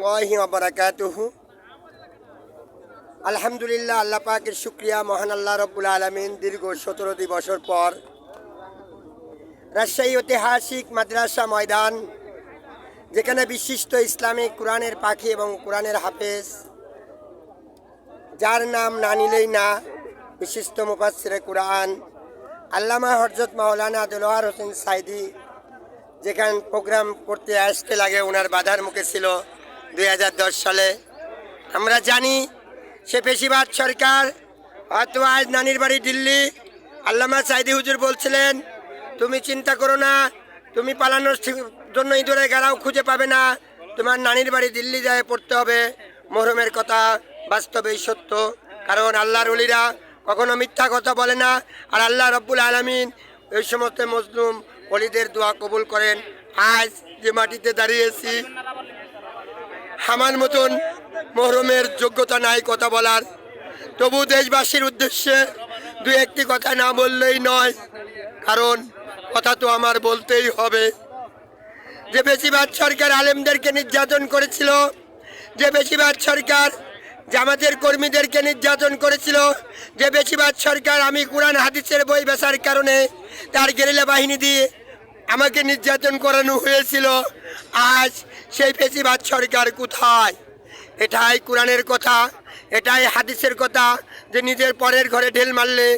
রহমতুল্লাহি বারাকাতুহু। আলহামদুলিল্লাহ, আল্লাহ পাকের শুক্রিয়া, মহান আল্লাহ রব্বুল আলমিন দীর্ঘ সতেরোটি বছর পর রাজশাহী ঐতিহাসিক মাদ্রাসা ময়দান, যেখানে বিশিষ্ট ইসলামিক কোরআনের পাখি এবং কোরআনের হাফেজ, যার নাম না নিলেই না, বিশিষ্ট মুফাসিরে কোরআন, আল্লামা হরজত মাওলানা দেলোয়ার হোসেন সাইদি, যেখানে প্রোগ্রাম করতে আসতে লাগে ওনার বাধার মুখে ছিল। দুই হাজার দশ সালে। আমরা জানি সে পেশিবাদ সরকার হয়তো আজ নানির বাড়ি দিল্লি। আল্লামা সাইদি হুজুর বলছিলেন, তুমি চিন্তা করো না, তুমি পালানোর জন্য ইঁদুরের গাড়াও, খুঁজে পাবে না। তোমার নানির বাড়ি দিল্লি যায় পড়তে হবে। মহরমের কথা বাস্তবেই সত্য, কারণ আল্লাহর অলিরা কখনো মিথ্যা কথা বলে না। আর আল্লাহ রব্বুল আলমিন এই সমস্ত মজলুম অলিদের দোয়া কবুল করেন। আজ যে মাটিতে দাঁড়িয়েছি আমার মতন মহরমের যোগ্যতা নাই কথা বলার। তবু দেশবাসীর উদ্দেশ্যে দু একটি কথা না বললেই নয়, কারণ কথা তো আমার বলতেই হবে। যে বেশিরভাগ সরকার আলেমদেরকে নির্যাতন করেছিল, যে বেশিরভাগ সরকার জামাতের কর্মীদেরকে নির্যাতন করেছিল, যে বেশিরভাগ সরকার আমি কোরআন, হাদিসের বই বেচার কারণে তার গেরিলা বাহিনী দিয়ে আমাকে নির্যাতন করানো হয়েছিল। আজ সেই বেশিরভাগ সরকার কোথায়? এটাই কোরআনের কথা, এটাই হাদিসের কথা যে নিজের পরের ঘরে ঢেল মারলে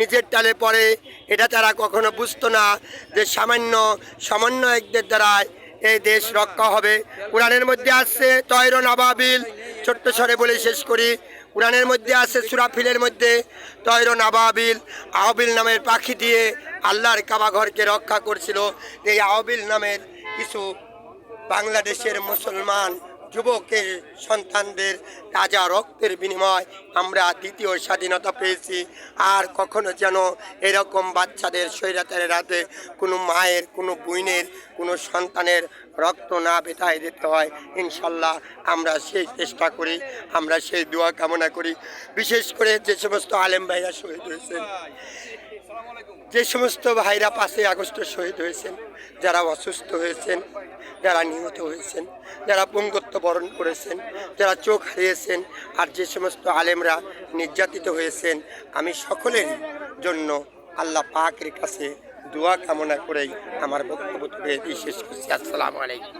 নিজের টালে পড়ে। এটা তারা কখনো বুঝতো না যে সামান্য সমন্বয়কদের দ্বারায় এই দেশ রক্ষা হবে। কোরআনের মধ্যে আসছে তৈর নাবাবিল, ছোট্ট স্বরে বলে শেষ করি। কোরআনের মধ্যে আছে সুরাফিলের মধ্যে তৈর নাবাবিল, আহবিল নামের পাখি দিয়ে আল্লাহর কাবাঘরকে রক্ষা করছিল এই আহবিল নামের কিছু বাংলাদেশের মুসলমান যুবকের সন্তানদের তাজা রক্তের বিনিময় আমরা দ্বিতীয় স্বাধীনতা পেয়েছি। আর কখনো যেন এরকম বাচ্চাদের স্বৈরাচারের হাতে কোনো মায়ের, কোনো বইনের কোনো সন্তানের রক্ত না বেটায় দিতে হয়। ইনশাল্লাহ আমরা সেই চেষ্টা করি, আমরা সেই দোয়া কামনা করি। বিশেষ করে যে সমস্ত আলেম ভাইরা শহীদ হয়েছেন যে সমস্ত ভাইরা পাঁচই আগস্ট শহীদ হয়েছেন, যারা অসুস্থ হয়েছেন, যারা নিহত হয়েছেন, যারা পঙ্গত্ব বরণ করেছেন, যারা চোখ হারিয়েছেন, আর যে সমস্ত আলেমরা নির্যাতিত হয়েছেন, আমি সকলের জন্য আল্লাহ পাকের কাছে দোয়া কামনা করেই আমার বক্তব্য শেষ করছি। আসসালামু আলাইকুম।